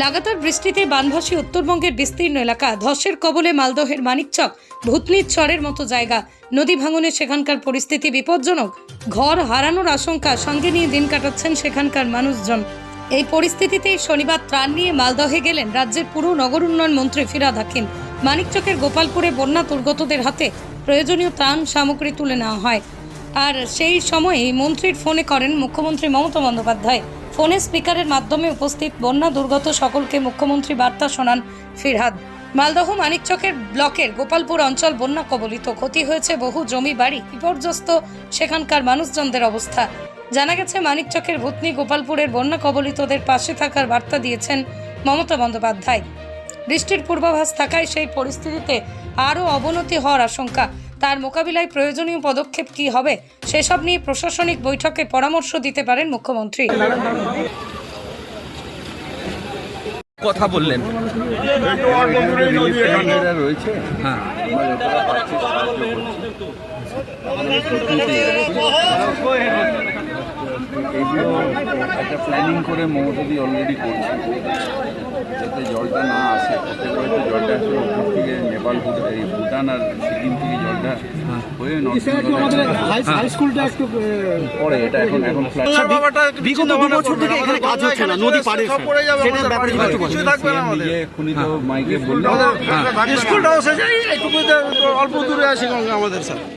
লাগাতার বৃষ্টিতে বানভাসী উত্তরবঙ্গের বিস্তীর্ণ এলাকা, ধসের কবলে মালদহের মানিকচক, ভূতনির চরের মতো জায়গা, নদী ভাঙনে সেখানকার পরিস্থিতি বিপজ্জনক, ঘর হারানোর আশঙ্কা সঙ্গে নিয়ে দিন কাটাচ্ছেন সেখানকার মানুষজন। এই পরিস্থিতিতেই শনিবার ত্রাণ নিয়ে মালদহে গেলেন রাজ্যের পুরো নগর উন্নয়ন মন্ত্রী ফিরাদ হাকিম। মানিকচকের গোপালপুরে বন্যা দুর্গতদের হাতে প্রয়োজনীয় ত্রাণ সামগ্রী তুলে নেওয়া হয়। আর সেই সময়েই মন্ত্রীর ফোনে করেন মুখ্যমন্ত্রী মমতা বন্দ্যোপাধ্যায়। ফোনে স্পিকারের মাধ্যমে উপস্থিত বন্যা দুর্গত সকলকে মুখ্যমন্ত্রী বার্তা শোনান ফিরহাদ। মালদহ মানিকচকের ব্লকের গোপালপুর অঞ্চল বন্যা কবলিত, ক্ষতি হয়েছে বহু জমি, বাড়ি, বিপর্যস্ত সেখানকার মানুষজনদের অবস্থা। জানা গেছে, মানিকচকের ভূতনি গোপালপুরের বন্যা কবলিতদের পাশে থাকার বার্তা দিয়েছেন মমতা বন্দ্যোপাধ্যায়। বৃষ্টির পূর্বাভাস থাকায় সেই পরিস্থিতিতে আরও অবনতি হওয়ার আশঙ্কা। তার মোকাবিলায় প্রয়োজনীয় পদক্ষেপ কী হবে সেসব নিয়ে প্রশাসনিক বৈঠকে পরামর্শ দিতে পারেন মুখ্যমন্ত্রী। কথা বললেন। রয়েছে হ্যাঁ। একটা প্ল্যানিং করে মমতাদি অলরেডি করছে যাতে জলটা না আসে জলটা নেপাল এই ভুটান আর সিকিম থেকে জলটা হয়ে নর্থ হাই স্কুলটা একটু পরে এটা এখন এখন বিগত দু বছর থেকে এখানে কাজ হচ্ছে না নদী পাড়ে সেটার ব্যাপারে একটু নিজে এক্ষুনি মাইকে বললেন স্কুলটাও শেষ এইটুকুতে অল্প দূরে আছে গঙ্গা আমাদের স্যার